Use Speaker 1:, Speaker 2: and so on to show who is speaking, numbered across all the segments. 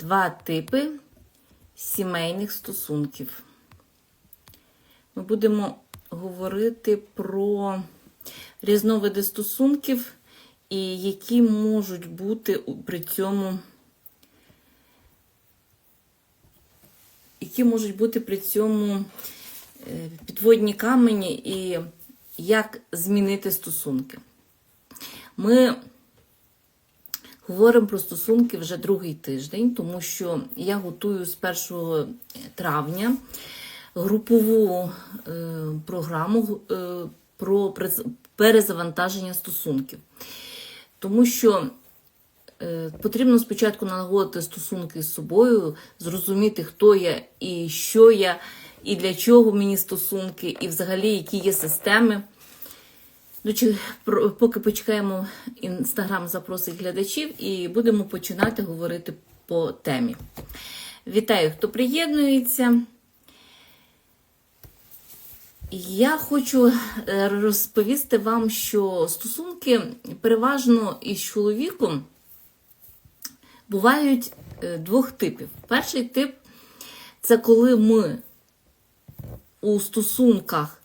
Speaker 1: два типи сімейних стосунків. Ми будемо говорити про різновиди стосунків і які можуть бути при цьому. Які можуть бути при цьому е, підводні камені і як змінити стосунки. Ми говоримо про стосунки вже другий тиждень, тому що я готую з 1 травня групову е, програму е, про перезавантаження стосунків. Тому що е, потрібно спочатку налагодити стосунки з собою, зрозуміти, хто я і що я, і для чого мені стосунки, і взагалі які є системи. Ну, чи- Поки почекаємо, інстаграм запросить глядачів і будемо починати говорити по темі. Вітаю, хто приєднується. Я хочу е, розповісти вам, що стосунки переважно із чоловіком бувають е, двох типів. Перший тип це коли ми у стосунках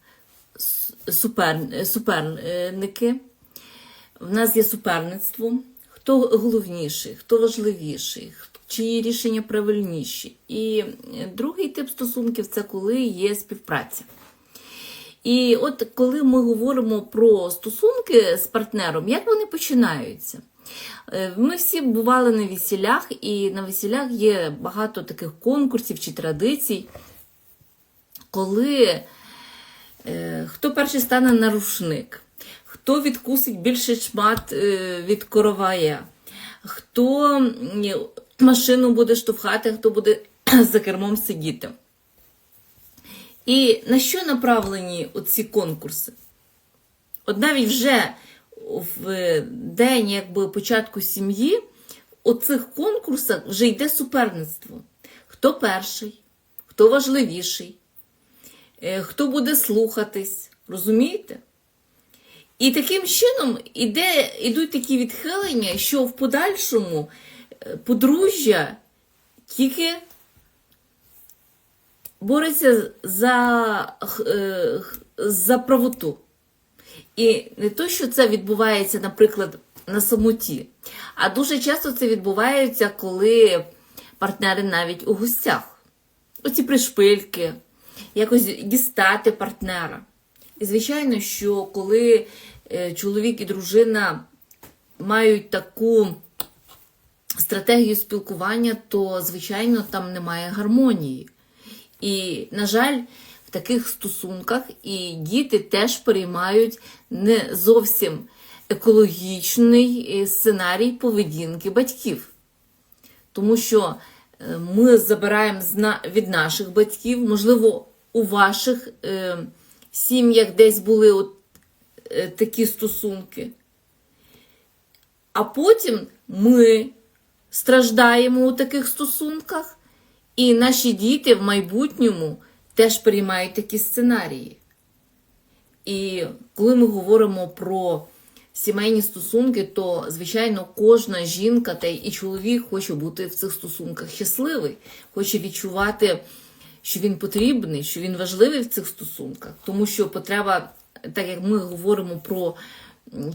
Speaker 1: супер, суперники, в нас є суперництво, хто головніший, хто важливіший, чиї рішення правильніші. І другий тип стосунків це коли є співпраця. І от коли ми говоримо про стосунки з партнером, як вони починаються? Е, Ми всі бували на весілях, і на весілях є багато таких конкурсів чи традицій, коли хто перший стане на рушник, хто відкусить більше шмат е, від коровая, хто машину буде штовхати, хто буде за кермом сидіти. І на що направлені оці конкурси? От навіть вже в день якби, початку сім'ї у цих конкурсах вже йде суперництво. Хто перший, хто важливіший, е, хто буде слухатись, розумієте? І таким чином іде, ідуть такі відхилення, що в подальшому е, подружжя тільки бореться за, е, за правоту. І не то, що це відбувається, наприклад, на самоті, а дуже часто це відбувається, коли партнери навіть у гостях. Оці пришпильки, якось дістати партнера. І звичайно, що коли е, чоловік і дружина мають таку стратегію спілкування, то, звичайно, там немає гармонії. І, на жаль, в таких стосунках і діти теж переймають не зовсім екологічний е, сценарій поведінки батьків. Тому що ми забираємо від наших батьків, можливо, у ваших е, сім'ях десь були от, е, такі стосунки. А потім ми страждаємо у таких стосунках, і наші діти в майбутньому теж приймають такі сценарії. І коли ми говоримо про сімейні стосунки, то, звичайно, кожна жінка та і чоловік хоче бути в цих стосунках щасливий, хоче відчувати, що він потрібний, що він важливий в цих стосунках. Тому що потреба, так як ми говоримо про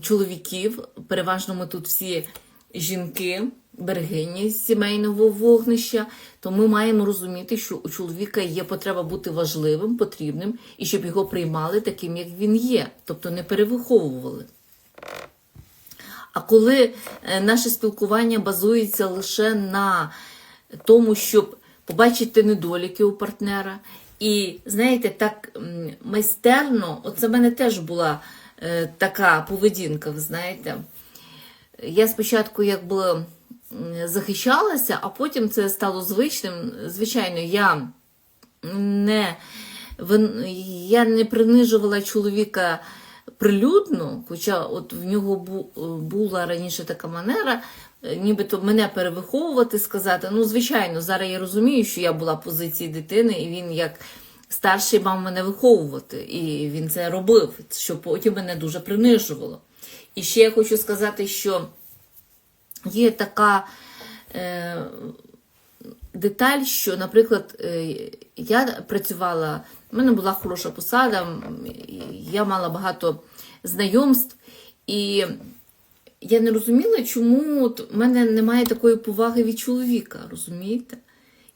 Speaker 1: чоловіків, переважно ми тут всі жінки, берегині сімейного вогнища, то ми маємо розуміти, що у чоловіка є потреба бути важливим, потрібним, і щоб його приймали таким, як він є, тобто не перевиховували. А коли е, наше спілкування базується лише на тому, щоб побачити недоліки у партнера, і, знаєте, так майстерно, оце в мене теж була е, така поведінка, ви знаєте. Я спочатку якби захищалася, а потім це стало звичним. Звичайно, я не, я не принижувала чоловіка прилюдно, хоча от в нього бу- була раніше така манера, е, нібито мене перевиховувати, сказати. Ну, звичайно, зараз я розумію, що я була позиції дитини, і він як старший мав мене виховувати. І він це робив, що потім мене дуже принижувало. І ще я хочу сказати, що є така е, деталь, що, наприклад, е, я працювала, в мене була хороша посада, я мала багато знайомств, і я не розуміла, чому в мене немає такої поваги від чоловіка, розумієте?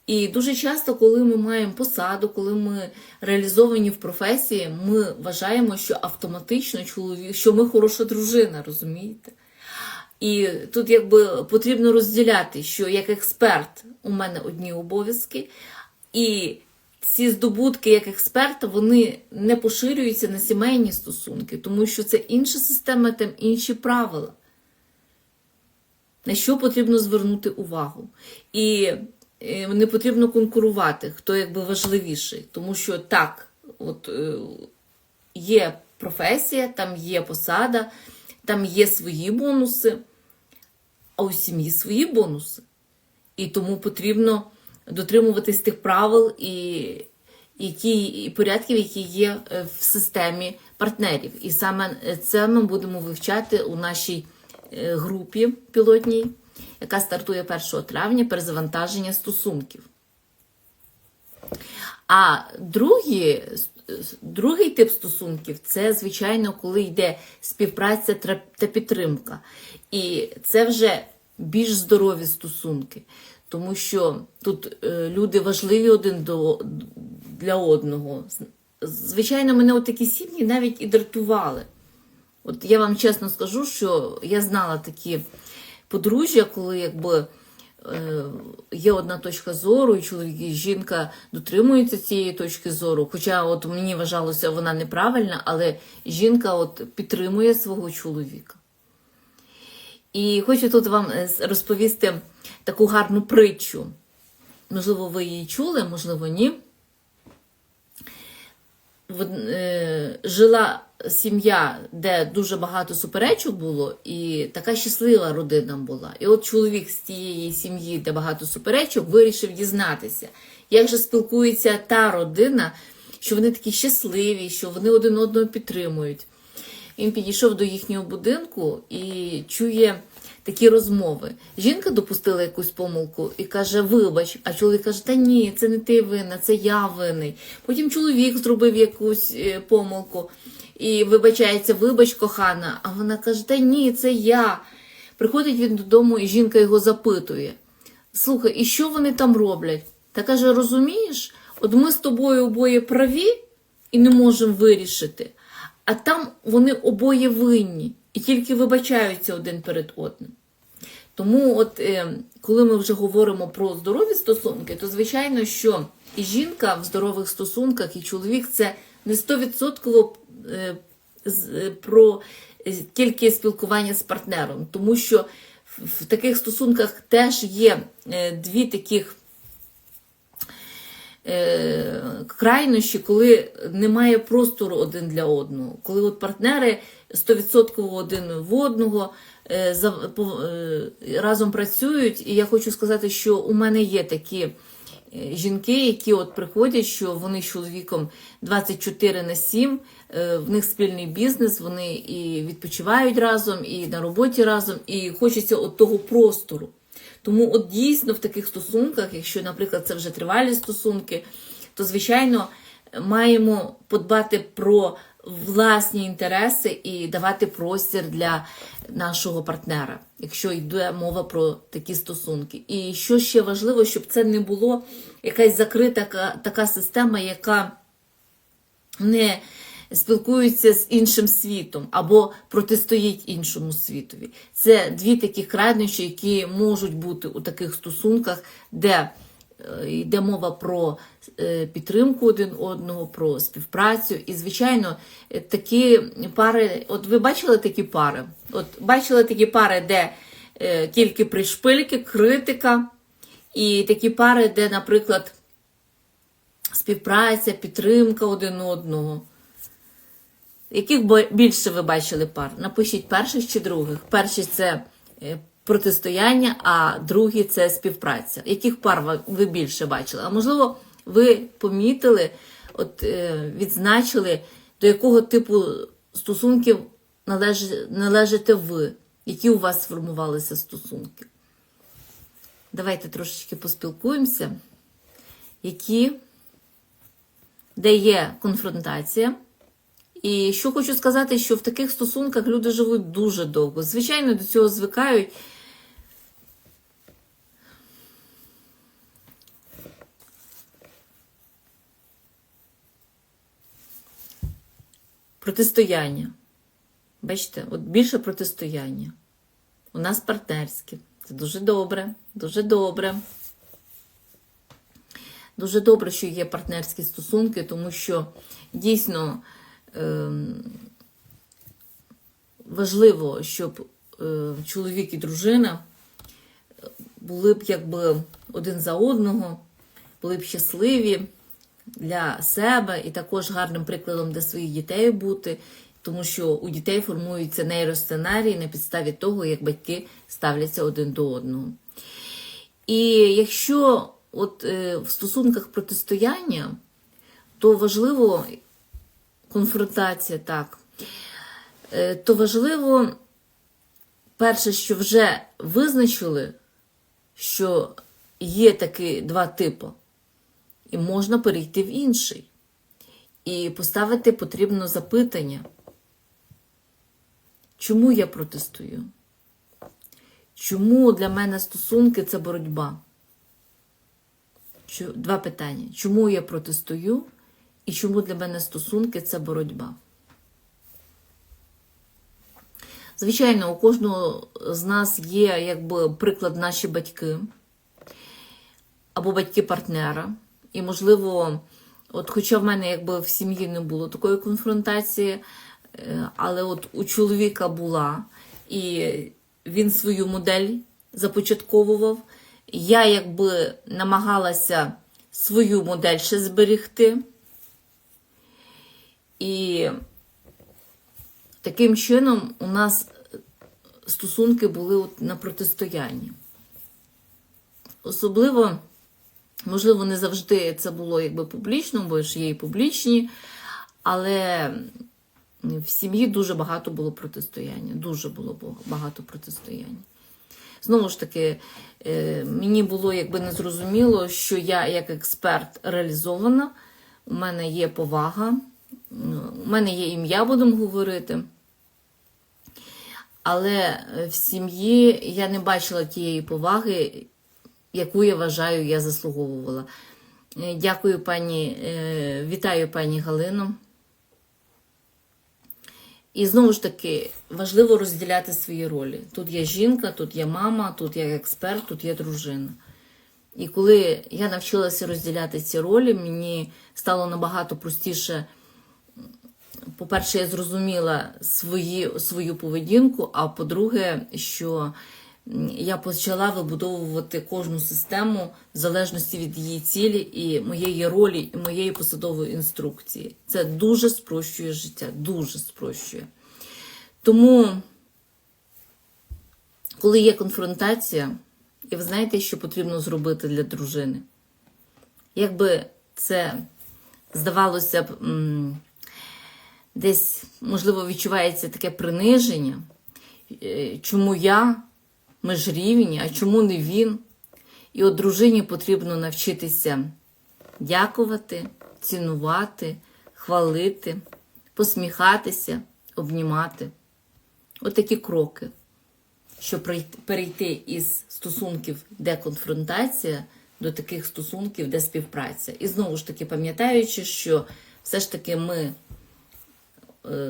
Speaker 1: І дуже часто, коли ми маємо посаду, коли ми реалізовані в професії, ми вважаємо, що автоматично чоловік, що ми хороша дружина, розумієте? І тут якби потрібно розділяти, що як експерт у мене одні обов'язки, і ці здобутки як експерта вони не поширюються на сімейні стосунки, тому що це інша система, там інші правила. На що потрібно звернути увагу. І е, не потрібно конкурувати, хто якби важливіший. Тому що так, от е, є професія, там є посада, там є свої бонуси, а у сім'ї свої бонуси. І тому потрібно дотримуватись тих правил і, і, ті, і порядків, які є е, в системі партнерів. І саме це ми будемо вивчати у нашій е, групі пілотній, яка стартує 1 травня перезавантаження стосунків. А другі, другий тип стосунків це, звичайно, коли йде співпраця та підтримка. І це вже більш здорові стосунки, тому що тут е, люди важливі один до, для одного. Звичайно, мене от такі сім'ї навіть і дратували. От я вам чесно скажу, що я знала такі подружжя, коли якби е, є одна точка зору, і чоловік і жінка дотримуються цієї точки зору. Хоча от мені вважалося, вона неправильна, але жінка от підтримує свого чоловіка. І хочу тут вам е, розповісти таку гарну притчу. Можливо, ви її чули, можливо, ні. Е, Жила сім'я, де дуже багато суперечок було, і така щаслива родина була. І от чоловік з тієї сім'ї, де багато суперечок, вирішив дізнатися, як же спілкується та родина, що вони такі щасливі, що вони один одного підтримують. Він підійшов до їхнього будинку і чує такі розмови. Жінка допустила якусь помилку і каже: Вибач, а чоловік каже, та ні, це не ти винна, це я винний. Потім чоловік зробив якусь е, помилку і вибачається, вибач, кохана. А вона каже, та ні, це я. Приходить він додому, і жінка його запитує: Слухай, і що вони там роблять? Та каже: розумієш, от ми з тобою обоє праві і не можемо вирішити. А там вони обоє винні і тільки вибачаються один перед одним. Тому, от е, коли ми вже говоримо про здорові стосунки, то звичайно, що і жінка в здорових стосунках, і чоловік це не 100% е, е, про тільки спілкування з партнером, тому що в, таких стосунках теж є дві таких крайнощі, коли немає простору один для одного, коли от партнери 100% один в одного е, е, разом працюють. І я хочу сказати, що у мене є такі е, жінки, які от приходять, що вони з чоловіком 24 на 7, е, в них спільний бізнес, вони і відпочивають разом, і на роботі разом, і хочеться от того простору. Тому от дійсно в таких стосунках, якщо, наприклад, це вже тривалі стосунки, то звичайно маємо подбати про власні інтереси і давати простір для нашого партнера, якщо йде мова про такі стосунки. І що ще важливо, щоб це не було якась закрита така, система, яка не спілкуються з іншим світом або протистоїть іншому світові. Це дві такі крайнощі, які можуть бути у таких стосунках, де е, йде мова про е, підтримку один одного, про співпрацю. І, звичайно, такі пари, от ви бачили такі пари? От бачили такі пари, де е, тільки пришпильки, критика, і такі пари, де, наприклад, співпраця, підтримка один одного. Яких більше ви бачили пар? Напишіть перших чи других. Перші це е, протистояння, а другі це співпраця. Яких пар ви- ви більше бачили? А можливо, ви помітили, от е, відзначили, до якого типу стосунків належите ви, які у вас сформувалися стосунки? Давайте трошечки поспілкуємося, які, де є конфронтація. І що хочу сказати, що в таких стосунках люди живуть дуже довго. Звичайно, до цього звикають. Протистояння. Бачите, от більше протистояння. У нас партнерські. Це дуже добре, дуже добре. Дуже добре, що є партнерські стосунки, тому що дійсно важливо, щоб е, чоловік і дружина були б якби один за одного, були б щасливі для себе і також гарним прикладом для своїх дітей бути, тому що у дітей формуються нейросценарії на підставі того, як батьки ставляться один до одного. І якщо от е, в стосунках протистояння, то важливо конфронтація, так, е, то важливо, перше, що вже визначили, що є такі два типи, і можна перейти в інший. І поставити потрібно запитання, чому я протестую? Чому для мене стосунки це боротьба? Два питання. Чому я протестую і чому для мене стосунки це боротьба? Звичайно, у кожного з нас є якби приклад наші батьки або батьки партнера. І, можливо, от хоча в мене якби в сім'ї не було такої конфронтації, е, але от у чоловіка була, і він свою модель започатковував. Я якби намагалася свою модель ще зберегти. І таким чином у нас стосунки були на протистоянні. Особливо, можливо, не завжди це було якби публічно, бо ж є і публічні, але в сім'ї дуже багато було протистояння. Дуже було багато протистояння. Знову ж таки, е, мені було якби незрозуміло, що я як експерт реалізована, у мене є повага, у мене є ім'я, будемо говорити. Але в сім'ї я не бачила тієї поваги, яку я вважаю, я заслуговувала. Е, Дякую, пані, е, вітаю пані Галину. І знову ж таки, важливо розділяти свої ролі. Тут є жінка, тут є мама, тут є експерт, тут є дружина. І коли я навчилася розділяти ці ролі, мені стало набагато простіше. По-перше, я зрозуміла свої, свою поведінку, а по-друге, що я почала вибудовувати кожну систему в залежності від її цілі і моєї ролі, і моєї посадової інструкції. Це дуже спрощує життя, дуже спрощує. Тому, коли є конфронтація, і ви знаєте, що потрібно зробити для дружини? Якби це здавалося б, десь, можливо, відчувається таке приниження, е, чому я, ми ж рівні, а чому не він? І от дружині потрібно навчитися дякувати, цінувати, хвалити, посміхатися, обнімати. От кроки, щоб перейти із стосунків, де конфронтація, до таких стосунків, де співпраця. І знову ж таки, пам'ятаючи, що все ж таки ми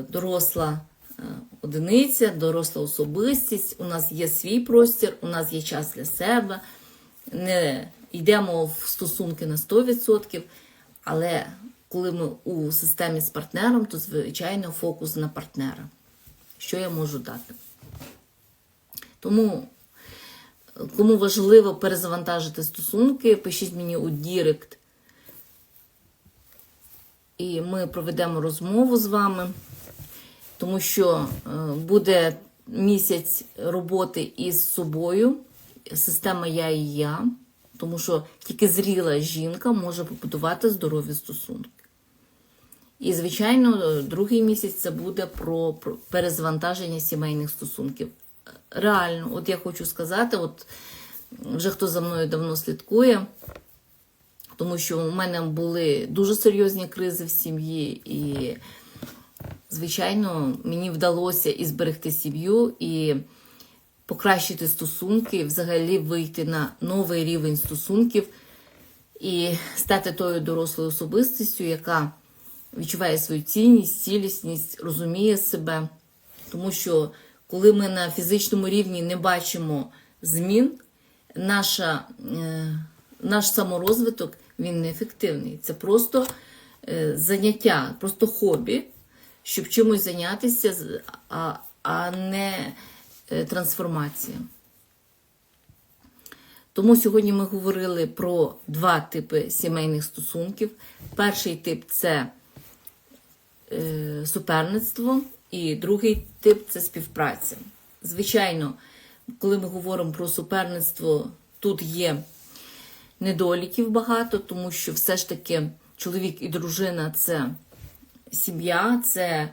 Speaker 1: доросла е, одиниця, доросла особистість, у нас є свій простір, у нас є час для себе. Не йдемо в стосунки на 100%, але коли ми у системі з партнером, то звичайно фокус на партнера. Що я можу дати? Тому, е, кому важливо перезавантажити стосунки, пишіть мені у Дірект, і ми проведемо розмову з вами, тому що е, буде місяць роботи із собою, система я і я, тому що тільки зріла жінка може побудувати здорові стосунки. І, звичайно, другий місяць це буде про перезвантаження сімейних стосунків. Реально, от я хочу сказати, от вже хто за мною давно слідкує, тому що у мене були дуже серйозні кризи в сім'ї, і, звичайно, мені вдалося і зберегти сім'ю, і покращити стосунки, взагалі вийти на новий рівень стосунків і стати тою дорослою особистістю, яка відчуває свою цінність, цілісність, розуміє себе. Тому що коли ми на фізичному рівні не бачимо змін, наша, е, наш саморозвиток він неефективний. Це просто е, заняття, просто хобі, щоб чимось зайнятися, а, а не е, трансформація. Тому сьогодні ми говорили про два типи сімейних стосунків. Перший тип це е, суперництво, і другий тип це співпраця. Звичайно, коли ми говоримо про суперництво, тут є недоліків багато, тому що все ж таки чоловік і дружина це сім'я, це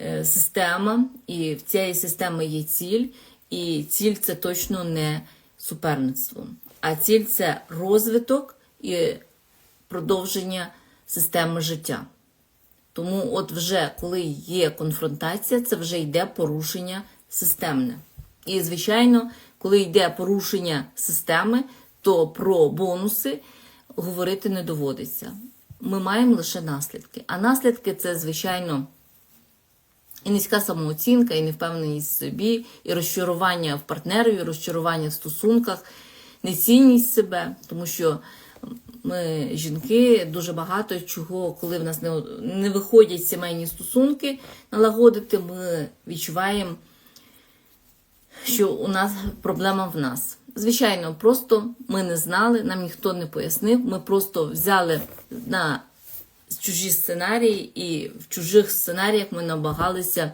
Speaker 1: е, система, і в цієї системи є ціль, і ціль це точно не суперництво, а ціль це розвиток і продовження системи життя. Тому, от вже коли є конфронтація, це вже йде порушення системне. І, звичайно, коли йде порушення системи, то про бонуси говорити не доводиться. Ми маємо лише наслідки. А наслідки це, звичайно, і низька самооцінка, і невпевненість в собі, і розчарування в партнерові, розчарування в стосунках, нецінність себе, тому що ми, жінки, дуже багато чого, коли в нас не, не виходять сімейні стосунки налагодити, ми відчуваємо, що у нас проблема в нас. Звичайно, просто ми не знали, нам ніхто не пояснив. Ми просто взяли на чужі сценарії, і в чужих сценаріях ми намагалися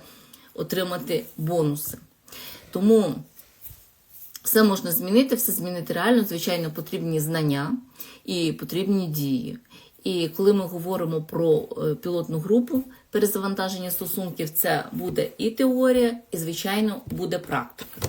Speaker 1: отримати бонуси. Тому все можна змінити, все змінити реально. Звичайно, потрібні знання і потрібні дії. І коли ми говоримо про е, пілотну групу перезавантаження стосунків, це буде і теорія, і, звичайно, буде практика.